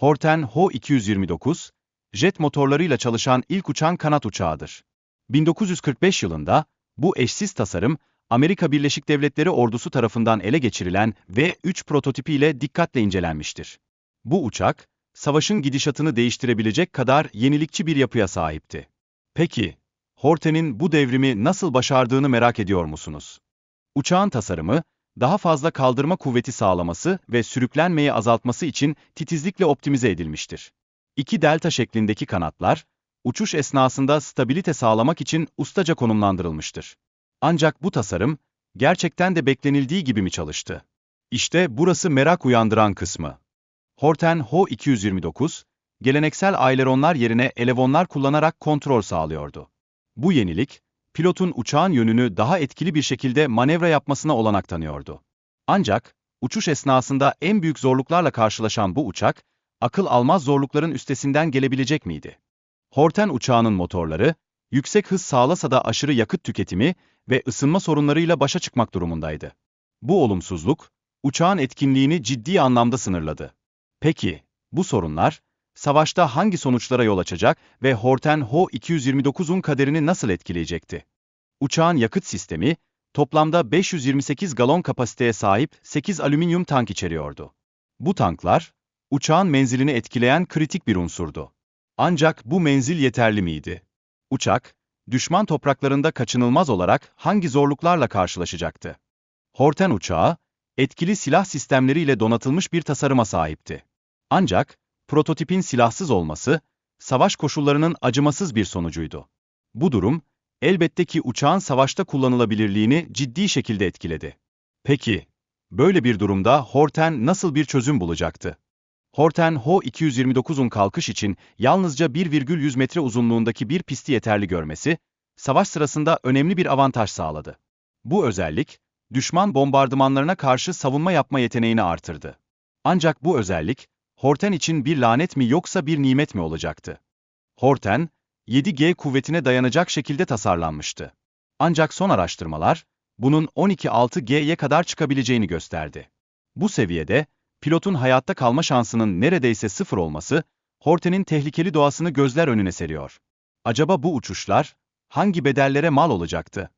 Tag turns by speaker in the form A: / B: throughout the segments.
A: Horten Ho-229, jet motorlarıyla çalışan ilk uçan kanat uçağıdır. 1945 yılında bu eşsiz tasarım, Amerika Birleşik Devletleri ordusu tarafından ele geçirilen V-3 prototipiyle dikkatle incelenmiştir. Bu uçak, savaşın gidişatını değiştirebilecek kadar yenilikçi bir yapıya sahipti. Peki, Horten'in bu devrimi nasıl başardığını merak ediyor musunuz? Uçağın tasarımı, daha fazla kaldırma kuvveti sağlaması ve sürüklenmeyi azaltması için titizlikle optimize edilmiştir. İki delta şeklindeki kanatlar, uçuş esnasında stabilite sağlamak için ustaca konumlandırılmıştır. Ancak bu tasarım, gerçekten de beklenildiği gibi mi çalıştı? İşte burası merak uyandıran kısmı. Horten Ho-229, geleneksel aileronlar yerine elevonlar kullanarak kontrol sağlıyordu. Bu yenilik, pilotun uçağın yönünü daha etkili bir şekilde manevra yapmasına olanak tanıyordu. Ancak, uçuş esnasında en büyük zorluklarla karşılaşan bu uçak, akıl almaz zorlukların üstesinden gelebilecek miydi? Horten uçağının motorları, yüksek hız sağlasa da aşırı yakıt tüketimi ve ısınma sorunlarıyla başa çıkmak durumundaydı. Bu olumsuzluk, uçağın etkinliğini ciddi anlamda sınırladı. Peki, bu sorunlar, savaşta hangi sonuçlara yol açacak ve Horten Ho-229'un kaderini nasıl etkileyecekti? Uçağın yakıt sistemi, toplamda 528 galon kapasiteye sahip 8 alüminyum tank içeriyordu. Bu tanklar, uçağın menzilini etkileyen kritik bir unsurdu. Ancak bu menzil yeterli miydi? Uçak, düşman topraklarında kaçınılmaz olarak hangi zorluklarla karşılaşacaktı? Horten uçağı, etkili silah sistemleriyle donatılmış bir tasarıma sahipti. Ancak, prototipin silahsız olması, savaş koşullarının acımasız bir sonucuydu. Bu durum, elbette ki uçağın savaşta kullanılabilirliğini ciddi şekilde etkiledi. Peki, böyle bir durumda Horten nasıl bir çözüm bulacaktı? Horten Ho-229'un kalkış için yalnızca 1,100 metre uzunluğundaki bir pisti yeterli görmesi, savaş sırasında önemli bir avantaj sağladı. Bu özellik, düşman bombardımanlarına karşı savunma yapma yeteneğini artırdı. Ancak bu özellik, Horten için bir lanet mi yoksa bir nimet mi olacaktı? Horten, 7G kuvvetine dayanacak şekilde tasarlanmıştı. Ancak son araştırmalar, bunun 12-6G'ye kadar çıkabileceğini gösterdi. Bu seviyede, pilotun hayatta kalma şansının neredeyse sıfır olması, Horten'in tehlikeli doğasını gözler önüne seriyor. Acaba bu uçuşlar, hangi bedellere mal olacaktı?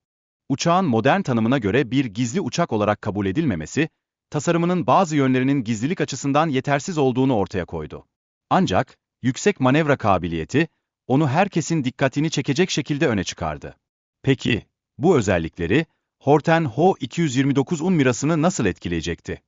A: Uçağın modern tanımına göre bir gizli uçak olarak kabul edilmemesi, tasarımının bazı yönlerinin gizlilik açısından yetersiz olduğunu ortaya koydu. Ancak, yüksek manevra kabiliyeti, onu herkesin dikkatini çekecek şekilde öne çıkardı. Peki, bu özellikleri, Horten Ho-229 Un mirasını nasıl etkileyecekti?